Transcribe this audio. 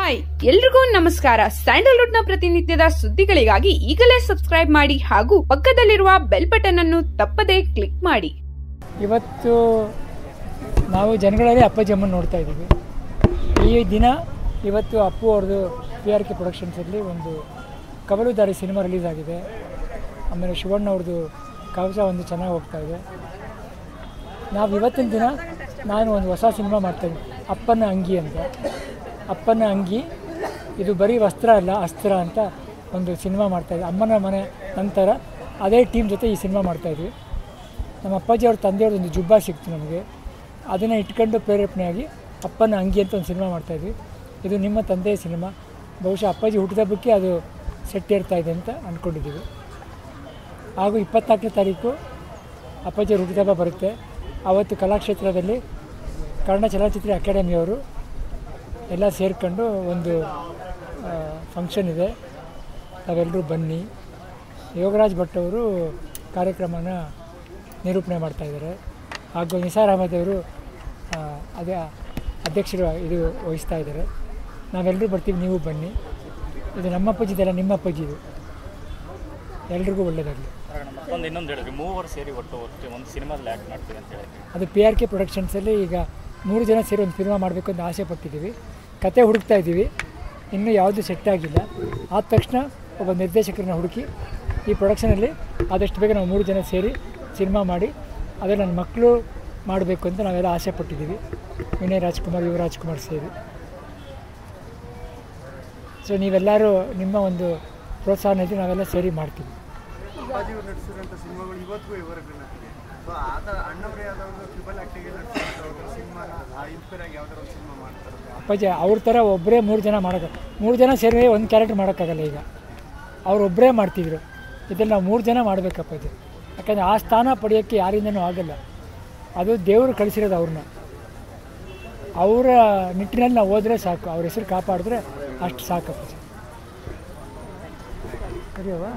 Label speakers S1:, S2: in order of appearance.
S1: Hi, ಎಲ್ರಿಗೂ ನಮಸ್ಕಾರ. ಸ್ಯಾಂಡಲ್ವುಡ್ನ ಪ್ರತಿನಿತ್ಯದ ಸುದ್ದಿಗಳಿಗಾಗಿ ಈಗಲೇ ಸಬ್ಸ್ಕ್ರೈಬ್ ಮಾಡಿ ಹಾಗೂ ಪಕ್ಕದಲ್ಲಿರುವ ಬೆಲ್ ಬಟನ್ ಅನ್ನು ತಪ್ಪದೇ ಕ್ಲಿಕ್ ಮಾಡಿ.
S2: ಇವತ್ತು ನಾವು ಜನಗಳಲ್ಲಿ ಅಮ್ಮನ ನೋಡ್ತಾ ಇದ್ದೀವಿ. ಈ ದಿನ ಇವತ್ತು ಅಪ್ಪು ಅವ್ರದ್ದು ಪಿ ಆರ್ ಕೆ ಪ್ರೊಡಕ್ಷನ್ಸಲ್ಲಿ ಒಂದು ಕಬಲುದಾರಿ ಸಿನಿಮಾ ರಿಲೀಸ್ ಆಗಿದೆ. ಆಮೇಲೆ ಶಿವಣ್ಣ ಅವ್ರದ್ದು ಕವಚ ಒಂದು ಚೆನ್ನಾಗಿ ಹೋಗ್ತಾ ಇದೆ. ನಾವು ಇವತ್ತಿನ ದಿನ ನಾನು ಒಂದು ಹೊಸ ಸಿನಿಮಾ ಮಾಡ್ತೇನೆ ಅಪ್ಪನ ಅಂಗಿ ಅಂತ. ಅಪ್ಪನ ಅಂಗಿ, ಇದು ಬರೀ ವಸ್ತ್ರ ಅಲ್ಲ, ಅಸ್ತ್ರ ಅಂತ ಒಂದು ಸಿನಿಮಾ ಮಾಡ್ತಾಯಿದ್ವಿ ಅಮ್ಮನ ಮನೆ ನಂತರ ಅದೇ ಟೀಮ್ ಜೊತೆ ಈ ಸಿನಿಮಾ ಮಾಡ್ತಾಯಿದ್ವಿ ನಮ್ಮ ಅಪ್ಪಾಜಿ ಅವ್ರ ತಂದೆಯವ್ರದ್ದು ಒಂದು ಜುಬ್ಬ ಸಿಕ್ತು ನಮಗೆ. ಅದನ್ನು ಇಟ್ಕೊಂಡು ಪ್ರೇರೇಪಣೆಯಾಗಿ ಅಪ್ಪನ ಅಂಗಿ ಅಂತ ಒಂದು ಸಿನಿಮಾ ಮಾಡ್ತಾಯಿದ್ವಿ ಇದು ನಿಮ್ಮ ತಂದೆಯ ಸಿನಿಮಾ. ಬಹುಶಃ ಅಪ್ಪಾಜಿ ಹುಟ್ಟಿದಬ್ಬಕ್ಕೆ ಅದು ಸೆಟ್ ಏರ್ತಾ ಇದೆ ಅಂತ ಅಂದ್ಕೊಂಡಿದ್ದೀವಿ ಹಾಗೂ ಇಪ್ಪತ್ನಾಲ್ಕನೇ ತಾರೀಕು ಅಪ್ಪಾಜಿ ಹುಟ್ಟಿದಬ್ಬ ಬರುತ್ತೆ. ಆವತ್ತು ಕಲಾಕ್ಷೇತ್ರದಲ್ಲಿ ಕನ್ನಡ ಚಲನಚಿತ್ರ ಅಕಾಡೆಮಿಯವರು ಎಲ್ಲ ಸೇರ್ಕೊಂಡು ಒಂದು ಫಂಕ್ಷನ್ ಇದೆ. ತಾವೆಲ್ಲರೂ ಬನ್ನಿ. ಯೋಗರಾಜ್ ಭಟ್ ಅವರು ಕಾರ್ಯಕ್ರಮನ ನಿರೂಪಣೆ ಮಾಡ್ತಾಯಿದ್ದಾರೆ ಹಾಗೂ ನಿಸಾರ್ ಅಹಮದ್ ಅವರು ಅದೇ ಅಧ್ಯಕ್ಷರು ಇದು ವಹಿಸ್ತಾ ಇದ್ದಾರೆ. ನಾವೆಲ್ಲರೂ ಬರ್ತೀವಿ ನೀವು ಬನ್ನಿ. ಇದು ನಮ್ಮ ಅಪ್ಪಾಜಿ ಇದೆಲ್ಲ ನಿಮ್ಮ ಅಪ್ಪಾಜಿ ಇದು. ಎಲ್ರಿಗೂ ಒಳ್ಳೆಯದಾಗಲಿ
S3: ಒಂದು ಇನ್ನೊಂದು ಹೇಳಿದ್ರಿ ಮೂವರು ಸೇರಿ ಒಟ್ಟು ಒಂದು ಸಿನಿಮಾದಲ್ಲಿ ಆ್ಯಕ್ಟ್ ಮಾಡ್ತೀವಿ ಅಂತ ಹೇಳಿ
S2: ಅದು ಪಿ ಆರ್ ಕೆ ಪ್ರೊಡಕ್ಷನ್ಸಲ್ಲಿ ಈಗ ಮೂರು ಜನ ಸೇರಿ ಒಂದು ಸಿನಿಮಾ ಮಾಡಬೇಕು ಅಂತ ಆಸೆ ಪಟ್ಟಿದ್ದೀವಿ. ಕತೆ ಹುಡುಕ್ತಾ ಇದ್ದೀವಿ. ಇನ್ನೂ ಯಾವುದು ಸೆಟ್ ಆಗಿಲ್ಲ. ಆದ ತಕ್ಷಣ ಒಬ್ಬ ನಿರ್ದೇಶಕರನ್ನ ಹುಡುಕಿ ಈ ಪ್ರೊಡಕ್ಷನಲ್ಲಿ ಆದಷ್ಟು ಬೇಗ ನಾವು ಮೂರು ಜನ ಸೇರಿ ಸಿನಿಮಾ ಮಾಡಿ ಅದೇ ನನ್ನ ಮಕ್ಕಳು ಮಾಡಬೇಕು ಅಂತ ನಾವೆಲ್ಲ ಆಸೆ ಪಟ್ಟಿದ್ದೀವಿ. ವಿನಯ್ ರಾಜ್ಕುಮಾರ್, ಯುವ ಕುಮಾರ್ ಸೇರಿ. ಸೊ ನೀವೆಲ್ಲರೂ ನಿಮ್ಮ ಒಂದು ಪ್ರೋತ್ಸಾಹ ಇದ್ದು ನಾವೆಲ್ಲ ಸೇರಿ ಮಾಡ್ತೀವಿ.
S4: ಸಿನಿಮಾಗಳು ಇವತ್ತಿಗೂ
S2: ಅಪ್ಪಾಜಿ, ಅವ್ರ ಥರ ಒಬ್ಬರೇ ಮೂರು ಜನ ಮಾಡೋಕ್ಕೆ ಮೂರು ಜನ ಸೇರಿ ಒಂದು ಕ್ಯಾರೆಕ್ಟರ್ ಮಾಡೋಕ್ಕಾಗಲ್ಲ ಈಗ. ಅವ್ರು ಒಬ್ಬರೇ ಮಾಡ್ತಿದ್ರು. ಇದನ್ನು ನಾವು ಮೂರು ಜನ ಮಾಡಬೇಕಪ್ಪ ಯಾಕಂದರೆ ಆ ಸ್ಥಾನ ಪಡೆಯೋಕ್ಕೆ ಯಾರಿಂದನೂ ಆಗಲ್ಲ. ಅದು ದೇವರು ಕಳಿಸಿರೋದು ಅವ್ರನ್ನ ಅವರ ನಿಟ್ಟಿನಲ್ಲಿ ನಾವು ಹೋದರೆ ಸಾಕು. ಅವ್ರ ಹೆಸರು ಕಾಪಾಡಿದ್ರೆ ಅಷ್ಟು ಸಾಕಪ್ಪ ಸರಿಯವಾ